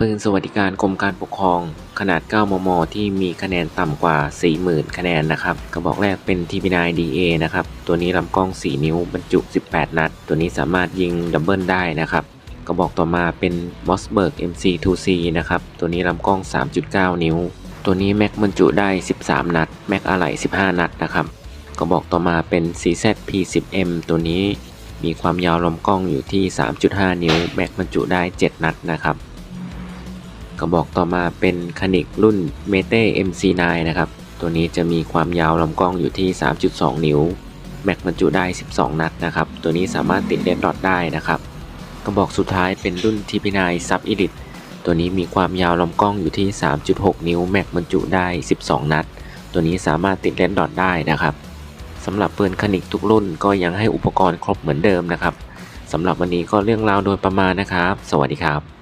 ปืนสวัสดิการกรมการปกครองขนาด 9 มม ที่มีคะแนนต่ำกว่า 40,000 คะแนนนะครับ กระบอกแรกเป็น TP9 DA นะครับ ตัวนี้ลำกล้อง 4 นิ้วบรรจุ 18 นัด ตัวนี้สามารถยิงดับเบิลได้นะครับ กระบอกต่อมาเป็น Mossberg MC2C นะครับ ตัวนี้ลำกล้อง 3.9 นิ้ว ตัวนี้แม็กบรรจุได้ 13 นัด แม็กอะไหล่15 นัดนะครับ กระบอกต่อมาเป็น CZ P10M ตัวนี้มีความยาวลำกล้องอยู่ที่ 3.5 นิ้ว แม็กบรรจุได้ 7 นัดนะครับ กระบอกต่อมาเป็นคานิกรุ่น m e t e MC9 นะครับ ตัวนี้จะมีความยาวลำกล้องอยู่ที่ 3.2 นิ้ว แม็กบรรจุได้ 12 นัดนะครับ ตัวนี้สามารถติดเลนดอทได้นะครับ กระบอกสุดท้ายเป็นรุ่น TP9 Sub Elite ตัวนี้มีความยาวลำกล้องอยู่ที่ 3.6 นิ้ว แม็กบรรจุได้ 12 นัด ตัวนี้สามารถติดเลนดอทได้นะครับสำหรับปืนคานิกทุกรุ่นก็ยังให้อุปกรณ์ครบเหมือนเดิมนะครับสำหรับวันนี้ก็เรื่องราวโดยประมาณนะครับ สวัสดีครับ